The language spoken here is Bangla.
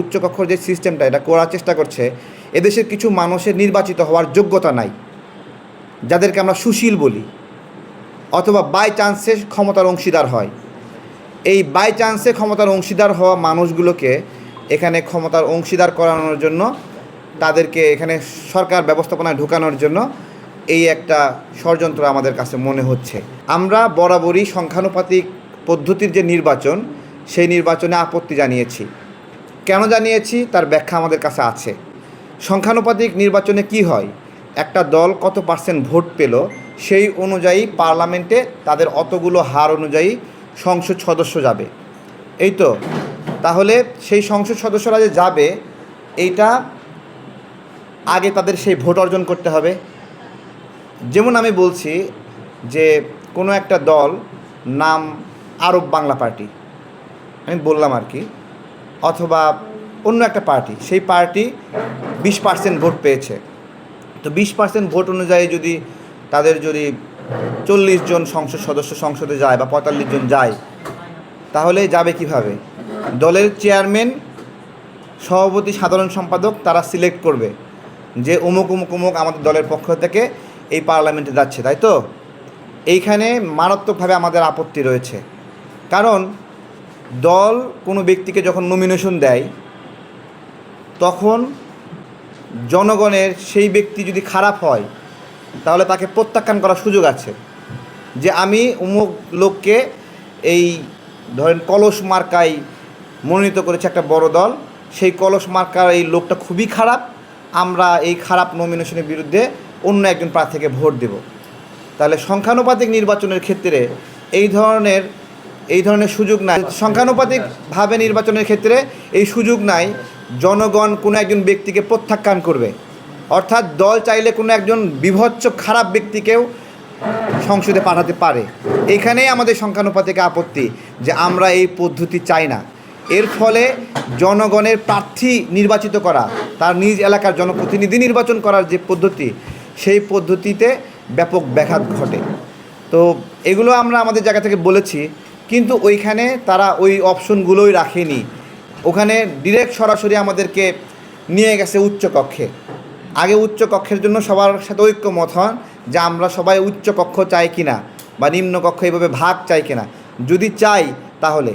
উচ্চকক্ষর যে সিস্টেমটা এটা করার চেষ্টা করছে, এদেশের কিছু মানুষের নির্বাচিত হওয়ার যোগ্যতা নাই, যাদেরকে আমরা সুশীল বলি, অথবা বাই চান্সে ক্ষমতার অংশীদার হয়। এই বাই চান্সে ক্ষমতার অংশীদার হওয়া মানুষগুলোকে এখানে ক্ষমতার অংশীদার করানোর জন্য, তাদেরকে এখানে সরকার ব্যবস্থাপনায় ঢুকানোর জন্য এই একটা ষড়যন্ত্র আমাদের কাছে মনে হচ্ছে। আমরা বরাবরই সংখ্যানুপাতিক পদ্ধতির যে নির্বাচন, সেই নির্বাচনে আপত্তি জানিয়েছি। কেন জানিয়েছি? তার ব্যাখ্যা আমাদের কাছে আছে। সংখ্যানুপাতিক নির্বাচনে কি হয়? একটা দল কত পার্সেন্ট ভোট পেল? সেই অনুযায়ী পার্লামেন্টে তাদের অতগুলো হার অনুযায়ী সংসদ সদস্য যাবে। এই তো। তাহলে সেই সংসদ সদস্যরা যে যাবে, এইটা আগে তাদের সেই ভোট অর্জন করতে হবে। যেমন আমি বলছি যে কোনো একটা দল নাম আরব বাংলা পার্টি। আমি বললাম আর কি। অথবা অন্য একটা পার্টি, সেই পার্টি বিশ পার্সেন্ট ভোট পেয়েছে। তো বিশ পার্সেন্ট ভোট অনুযায়ী যদি তাদের যদি চল্লিশ জন সংসদ সদস্য সংসদে যায় বা পঁয়তাল্লিশ জন যায়, তাহলে যাবে কীভাবে? দলের চেয়ারম্যান, সভাপতি, সাধারণ সম্পাদক তারা সিলেক্ট করবে যে অমুক অমুক অমুক আমাদের দলের পক্ষ থেকে এই পার্লামেন্টে যাচ্ছে, তাই তো? এইখানে মারাত্মকভাবে আমাদের আপত্তি রয়েছে। কারণ দল কোনো ব্যক্তিকে যখন নমিনেশন দেয়, তখন জনগণের সেই ব্যক্তি যদি খারাপ হয়, তাহলে তাকে প্রত্যাখ্যান করার সুযোগ আছে। যে আমি অমুক লোককে এই ধরেন কলস মার্কায় মনোনীত করেছে একটা বড় দল, সেই কলস মার্কার এই লোকটা খুবই খারাপ, আমরা এই খারাপ নমিনেশনের বিরুদ্ধে অন্য একজন প্রার্থীকে ভোট দেব। তাহলে সংখ্যানুপাতিক নির্বাচনের ক্ষেত্রে এই ধরনের এই ধরনের সুযোগ নাই। সংখ্যানুপাতিকভাবে নির্বাচনের ক্ষেত্রে এই সুযোগ নাই, জনগণ কোনো একজন ব্যক্তিকে প্রত্যাখ্যান করবে। অর্থাৎ দল চাইলে কোনো একজন বিভৎস খারাপ ব্যক্তিকেও সংসদে পাঠাতে পারে। এখানেই আমাদের সংখ্যানুপাতিক আপত্তি যে আমরা এই পদ্ধতি চাই না। এর ফলে জনগণের প্রার্থী নির্বাচিত করা, তার নিজ এলাকার জনপ্রতিনিধি নির্বাচন করার যে পদ্ধতি, সেই পদ্ধতিতে ব্যাপক ব্যাঘাত ঘটে। তো এগুলো আমরা আমাদের জায়গা থেকে বলেছি। কিন্তু ওইখানে তারা ওই অপশনগুলোই রাখেনি। ওখানে ডিরেক্ট সরাসরি আমাদেরকে নিয়ে গেছে উচ্চকক্ষে। আগে উচ্চকক্ষের জন্য সবার সাথে ঐক্যমত হন যে আমরা সবাই উচ্চকক্ষ চাই কি না বা নিম্নকক্ষ এইভাবে ভাগ চাই কিনা। যদি চাই তাহলে।